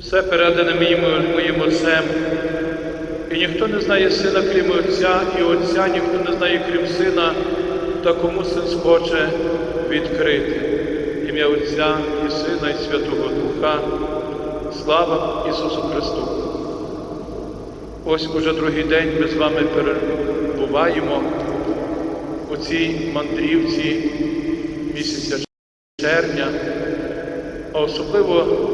Все передане моїм, моїм Отцем. І ніхто не знає сина, крім Отця, і Отця ніхто не знає, крім Сина, та кому син схоче відкрити. Ім'я Отця і Сина, і Святого Духа. Слава Ісусу Христу! Ось уже другий день ми з вами перебуваємо у цій мандрівці місяця червня, а особливо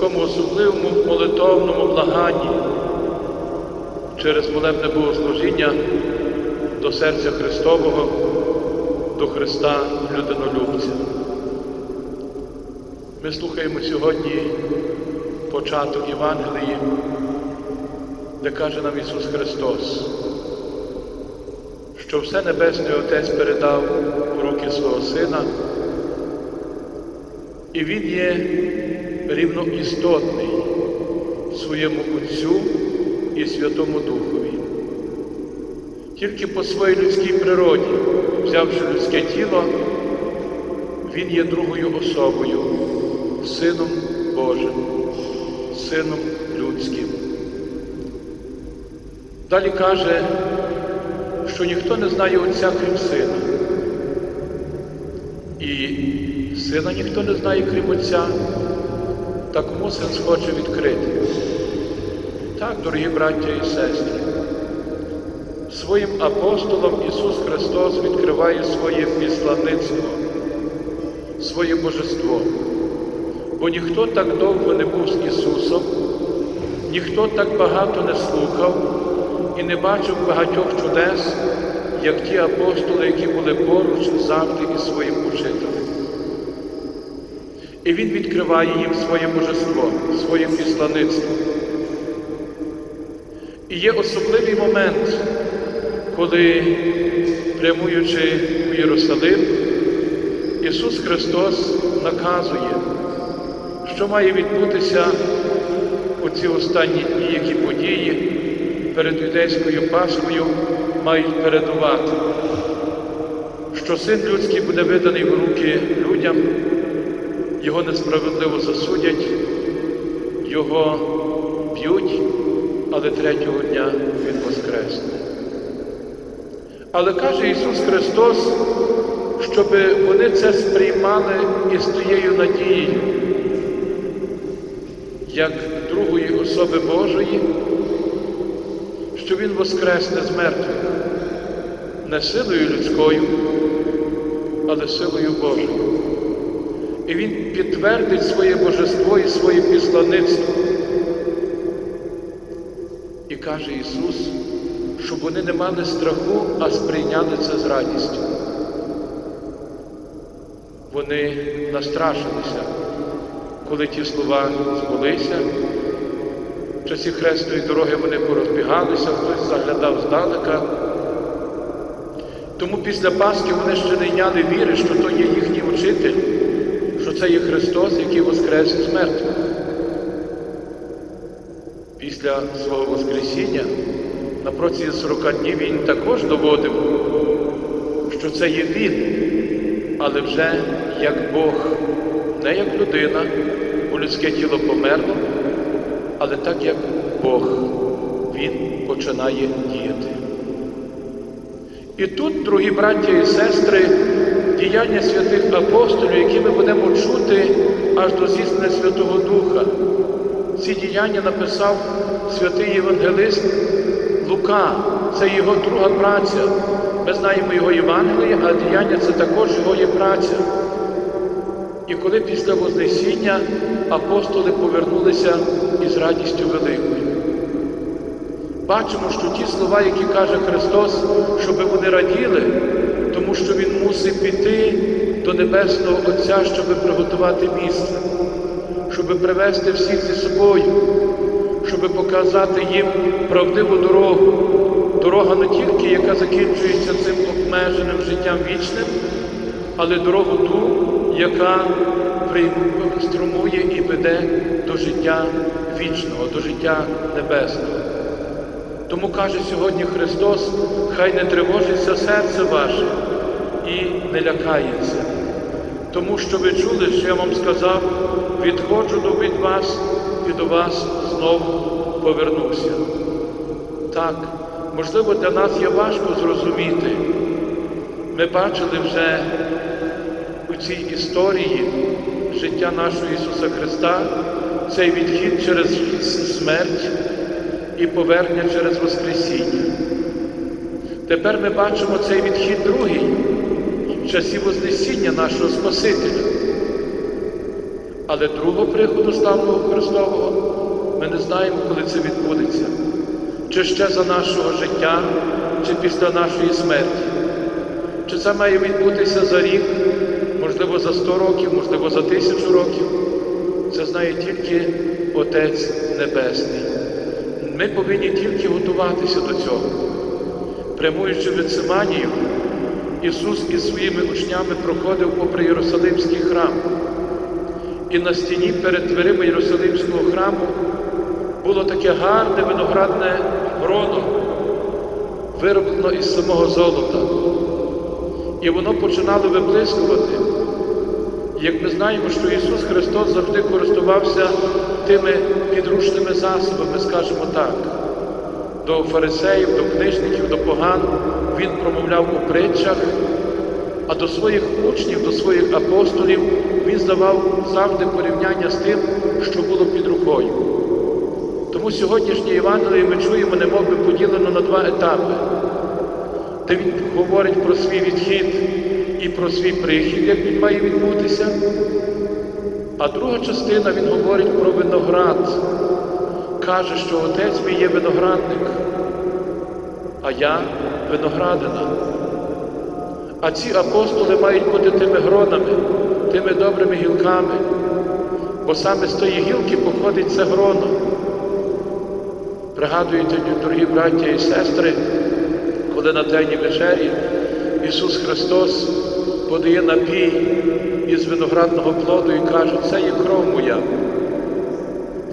такому особливому молитовному благанні через молебне богослужіння до серця Христового, до Христа людинолюбця. Ми слухаємо сьогодні початок Євангелії, де каже нам Ісус Христос, що все Небесний Отець передав у руки свого Сина, і Він є рівноістотний своєму Отцю і Святому Духові. Тільки по своїй людській природі, взявши людське тіло, Він є другою особою, Сином Божим, Сином людським. Далі каже, що ніхто не знає Отця, крім Сина. І Сина ніхто не знає, крім Отця, та кому син схоче відкрити. Так, дорогі браття і сестри, своїм апостолам Ісус Христос відкриває своє післаництво, своє божество. Бо ніхто так довго не був з Ісусом, ніхто так багато не слухав і не бачив багатьох чудес, як ті апостоли, які були поруч завжди із своїм учителем. І Він відкриває їм своє божество, своє післаництво. І є особливий момент, коли, прямуючи у Єрусалим, Ісус Христос наказує, що має відбутися у ці останні дні, які події перед юдейською Пасхою мають передувати, що син людський буде виданий в руки людям, його несправедливо засудять, його б'ють, але третього дня Він воскресне. Але каже Ісус Христос, щоб вони це сприймали із тією надією, як другої особи Божої, що Він воскресне з мертвих, не силою людською, але силою Божою. І Він підтвердить своє божество і своє післаництво. І каже Ісус, щоб вони не мали страху, а сприйняли це з радістю. Вони настрашилися, коли ті слова збулися. В часі хресної дороги вони порозбігалися, хтось заглядав здалека. Тому після Пасхи вони ще не йняли віри, що то є їхній учитель, що це є Христос, який воскрес із мертвих. Після свого Воскресіння на протязі 40 днів він також доводив, що це є Він, але вже як Бог, не як людина, бо людське тіло померло, але так як Бог, Він починає діяти. І тут, дорогі браття і сестри, діяння святих апостолів, які ми будемо чути аж до зіснення Святого Духа. Ці діяння написав святий Євангелист Лука. Це його друга праця. Ми знаємо його Євангеліє, а діяння це також його є праця. І коли після Вознесіння апостоли повернулися із радістю великою. Бачимо, що ті слова, які каже Христос, щоб вони раділи, тому що Він мусить піти до Небесного Отця, щоб приготувати місце, щоб привести всіх зі собою, щоб показати їм правдиву дорогу. Дорога не тільки, яка закінчується цим обмеженим життям вічним, але дорогу ту, яка струмує і веде до життя вічного, до життя небесного. Тому каже сьогодні Христос, хай не тривожиться серце ваше і не лякається. Тому що ви чули, що я вам сказав, відходжу до від вас, і до вас знову повернуся. Так, можливо, для нас є важко зрозуміти. Ми бачили вже у цій історії життя нашого Ісуса Христа цей відхід через смерть і повернення через Воскресіння. Тепер ми бачимо цей відхід другий в часі Вознесіння нашого Спасителя. Але другого приходу славного Христового ми не знаємо, коли це відбудеться, чи ще за нашого життя, чи після нашої смерті. Чи це має відбутися за рік, можливо, за сто років, можливо, за тисячу років. Це знає тільки Отець Небесний. Ми повинні тільки готуватися до цього. Прямуючи в Симанію, Ісус із своїми учнями проходив попри Єрусалимський храм. І на стіні перед дверима Єрусалимського храму було таке гарне виноградне гроно, вироблено із самого золота. І воно починало виблискувати. Як ми знаємо, що Ісус Христос завжди користувався тими підручними засобами, скажімо так, до фарисеїв, до книжників, до поган Він промовляв у притчах, а до своїх учнів, до своїх апостолів Він здавав завжди порівняння з тим, що було під рукою. Тому сьогоднішнє Євангеліє ми чуємо, немов би поділено на два етапи, де він говорить про свій відхід і про свій прихід, як він має відбутися. А друга частина він говорить про виноград. Каже, що отець мій є виноградник, а я виноградина. А ці апостоли мають бути тими гронами, тими добрими гілками, бо саме з тої гілки походить це гроно. Пригадуєте, дорогі браття і сестри, коли на Тайній вечері Ісус Христос подає напій із виноградного плоду і каже, це є кров моя,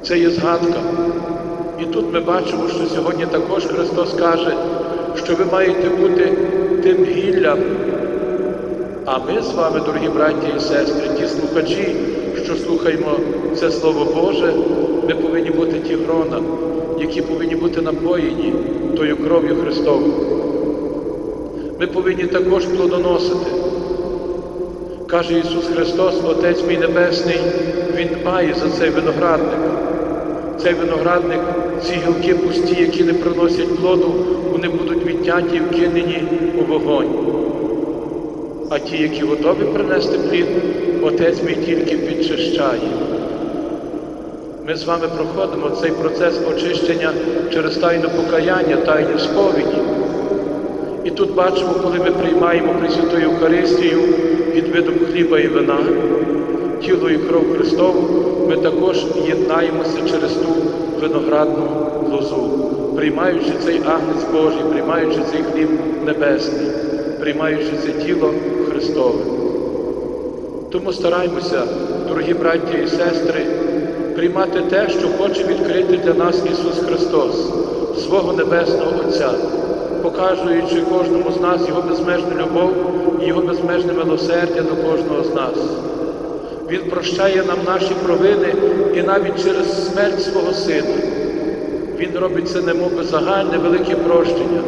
це є згадка. І тут ми бачимо, що сьогодні також Христос каже, що ви маєте бути тим гіллям. А ми з вами, дорогі браті і сестри, ті слухачі, що слухаємо це Слово Боже, ми повинні бути ті грона, які повинні бути напоєні тою кров'ю Христовою. Ми повинні також плодоносити. Каже Ісус Христос, Отець мій Небесний, Він дбає за цей виноградник. Цей виноградник, ці гілки пусті, які не приносять плоду, вони будуть відняті і вкинені у вогонь. А ті, які готові принести плід, Отець мій тільки підчищає. Ми з вами проходимо цей процес очищення через тайну покаяння, тайну сповіді. І тут бачимо, коли ми приймаємо Пресвяту Євхаристію під видом хліба і вина, тіло і кров Христову, ми також єднаємося через ту виноградну лозу, приймаючи цей агнець Божий, приймаючи цей хліб небесний, приймаючи це тіло Христове. Тому стараймося, дорогі браті і сестри, приймати те, що хоче відкрити для нас Ісус Христос, свого Небесного Отця, показуючи кожному з нас Його безмежну любов і Його безмежне милосердя до кожного з нас. Він прощає нам наші провини і навіть через смерть свого Сина. Він робить це немовби загальне велике прощення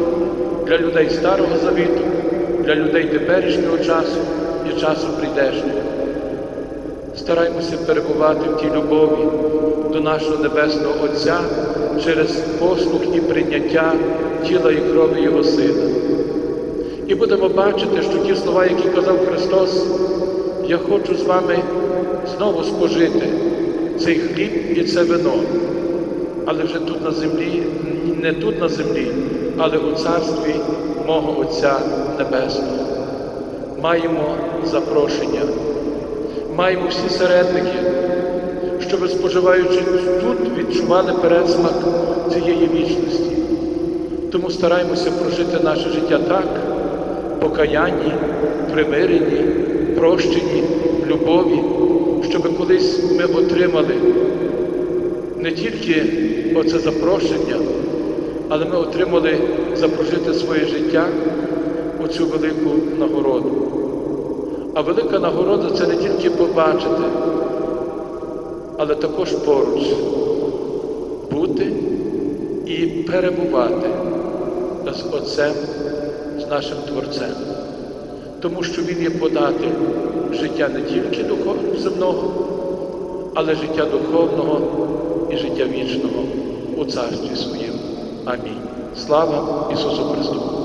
для людей Старого Завіту, для людей теперішнього часу і часу прийдешнього. Стараймося перебувати в тій любові до нашого Небесного Отця через послух і прийняття тіла і крові Його Сина. І будемо бачити, що ті слова, які казав Христос, я хочу з вами знову спожити цей хліб і це вино, але вже тут на землі, не тут на землі, але у царстві мого Отця Небесного. Маємо запрошення, маємо всі середники, щоб споживаючи тут, відчували пересмак цієї вічності. Тому стараємося прожити наше життя так, покаянні, примиренні, прощенні, любові, щоб колись ми отримали не тільки оце запрошення, але ми отримали запрожити своє життя у цю велику нагороду. А велика нагорода це не тільки побачити, але також поруч бути і перебувати з Отцем, з нашим Творцем, тому що Він є податель життя не тільки земного, але життя духовного і життя вічного у Царстві Своєму. Амінь. Слава Ісусу Христу!